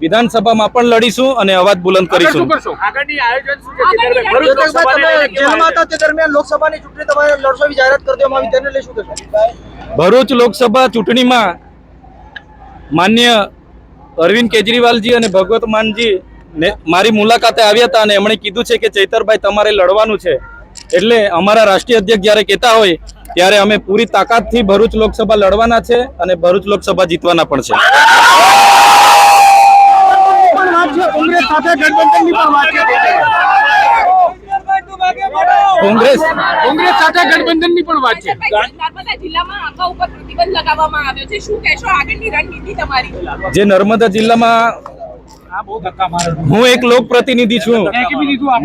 વિધાનસભામાં પણ લડીશું અને અવાજ બુલંદ કરીશું. ભરૂચ લોકસભા ચૂંટણીમાં માન્ય અરવિંદ કેજરીવાલજી અને ભગવત માનજી ને મારી મુલાકાતે આવ્યા હતા અને એમણે કીધું છે કે ચૈતરભાઈ તમારે લડવાનું છે. એટલે અમારા રાષ્ટ્રીય અધ્યક્ષ જ્યારે કહેતા હોય ત્યારે અમે પૂરી તાકાતથી ભરૂચ લોકસભા લડવાના છે અને ભરૂચ લોકસભા જીતવાના પણ છે પણ વાત છે કોંગ્રેસ સાથે ગઠબંધનની પણ વાત છે. કોંગ્રેસ કોંગ્રેસ સાથે ગઠબંધનની પણ વાત છે. નર્મદા જિલ્લામાં આંબા ઉપર પ્રતિબંધ લગાવવામાં આવ્યો છે. શું કહેશો આગળની રણનીતિ તમારી જે નર્મદા જિલ્લામાં હું એક લોક પ્રતિનિધિ છું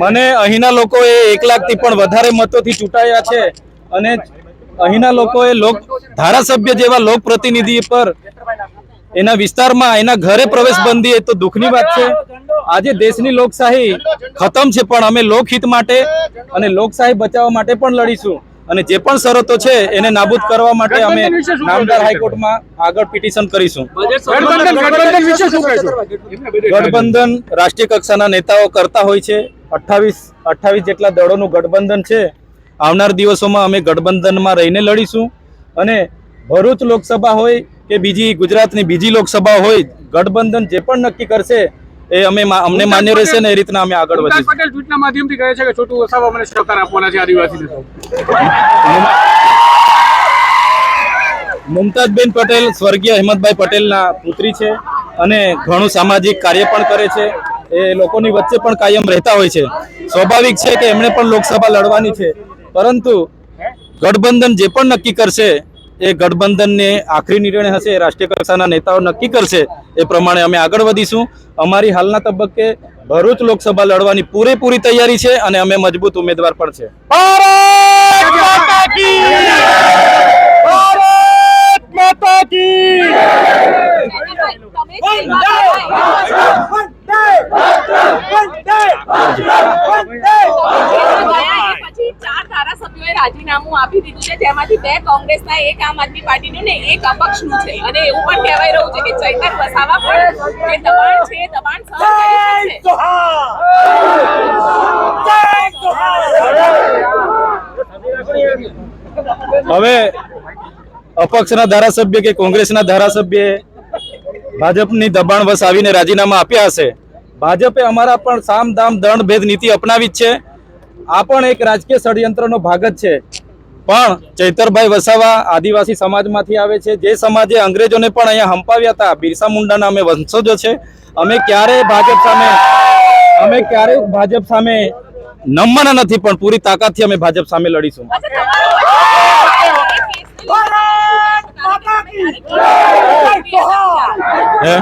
મને અહીંના લોકોએ એક લાખથી પણ વધારે મતોથી ચૂંટાયા છે અને અહીંના લોકોએ લોક ધારાસભ્ય જેવા લોક પ્રતિનિધિ પર એના વિસ્તારમાં એના ઘરે પ્રવેશ બંધી એ તો દુઃખની વાત છે. આજે દેશની લોકશાહી ખતમ છે પણ અમે લોકહિત માટે અને લોકશાહી બચાવવા માટે પણ લડીશું. અને જે પણ શરતો છે એને નાબૂદ કરવા માટે અમે નામદાર હાઈકોર્ટમાં આગળ પિટિશન કરીશું. ગઠબંધન ગઠબંધન વિશે શું કહેશો ગઠબંધન રાષ્ટ્રીય કક્ષાના નેતાઓ કરતા હોય છે. અઠ્ઠાવીસ અઠ્ઠાવીસ જેટલા દળોનું ગઠબંધન છે. આવનાર દિવસોમાં અમે ગઠબંધનમાં રહીને લડીશું. અને ભરૂચ લોકસભા હોય કે બીજી ગુજરાતની બીજી લોકસભા હોય ગઠબંધન જે પણ નક્કી કરશે એ અમે અમને માન્ય રહેશે ને એ રીતના અમે આગળ વધીશું. પટેલ ટ્વીટના માધ્યમથી કહે છે કે છોટું વસાવા મને સહકાર આપવાના છે આદિવાસી મુમતાજબેન પટેલ સ્વર્ગીય હેમંતભાઈ પટેલના પુત્રી છે અને ઘણું સામાજિક કાર્ય પણ કરે છે. એ લોકોની વચ્ચે પણ કાયમ રહેતા હોય છે. સ્વાભાવિક છે કે એમણે પણ લોકસભા લડવાની છે. પરંતુ ગઠબંધન જે પણ નક્કી કરશે એ ગઠબંધનને આખરી નિર્ણય હશે એ રાષ્ટ્રીય કક્ષાના નેતાઓ નક્કી કરશે એ પ્રમાણે અમે આગળ વધીશું. અમારી હાલના તબક્કે ભરૂચ લોકસભા લડવાની પૂરેપૂરી તૈયારી છે અને અમે મજબૂત ઉમેદવાર પણ છે. તમે પછી ચાર ધારાસભ્યોએ રાજીનામું આપી દીધું છે. જેમાંથી બે કોંગ્રેસના એક આમ આદમી પાર્ટીનું ને એક અપક્ષનું છે. અને એવું પણ કહેવાય રહ્યું છે કે ચૈતર વસાવા પણ જે દબાણ છે દબાણ સહન કરી હવે અપક્ષના ધારાસભ્ય કે કોંગ્રેસના ધારાસભ્ય ભાજપની દબાણ વસ આવીને રાજીનામા આપ્યા હશે. ભાજપે અમારા પણ સામ દામ દંડ ભેદ નીતિ અપનાવી જ છે. આ પણ એક રાજકીય ષડયંત્રનો ભાગ જ છે. પણ ચૈતરભાઈ વસાવા આદિવાસી સમાજમાંથી આવે છે. જે સમાજે અંગ્રેજોને પણ અહીંયા હંપાવ્યા હતા. બિરસા મુંડાના અમે વંશજો છે. અમે ક્યારેય ભાજપ સામે અમે ક્યારેય ભાજપ સામે નમવાના નથી પણ પૂરી તાકાતથી અમે ભાજપ સામે લડીશું. હે?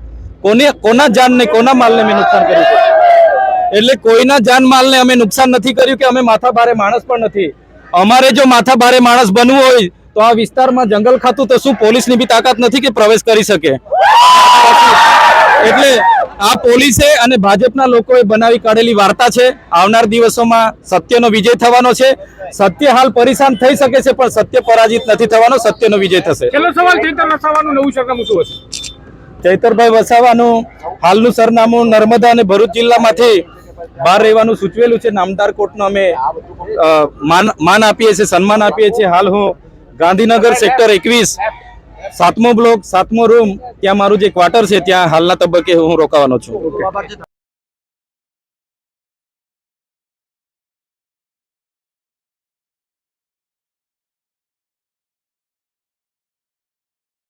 કોને કોના જાનને કોના માલને મેં નુકસાન કર્યું છે? એટલે કોઈના જાન માલને અમે નુકસાન નથી કર્યું કે અમે માથા ભારે માણસ પણ નથી. અમારે જો માથા ભારે માણસ બનવું હોય તો આ વિસ્તારમાં જંગલ ખાતું તો શું પોલીસની બી તાકાત નથી કે પ્રવેશ કરી શકે? એટલે આ પોલીસે અને ભાજપના લોકોએ બનાવી કાઢેલી વાર્તા છે. આવનાર દિવસોમાં સત્યનો વિજય થવાનો છે. સત્ય હાલ પરેશાન થઈ શકે છે, પણ સત્ય પરાજિત નથી થવાનો. સત્યનો વિજય થશે. સવાલ નવું શું હશે? ચૈતરભાઈ વસાવાનું હાલનું સરનામું નર્મદા અને ભરૂચ જિલ્લામાંથી બહાર રહેવાનું સૂચવેલું છે. નામદાર કોર્ટનો અમે માન આપીએ છીએ, સન્માન આપીએ છીએ. હાલ હું ગાંધીનગર સેક્ટર એકવીસ, સાતમો બ્લોક, સાતમો રૂમ, ત્યાં મારું જે ક્વાર્ટર છે, ત્યાં હાલના તબક્કે હું રોકાવાનો છે.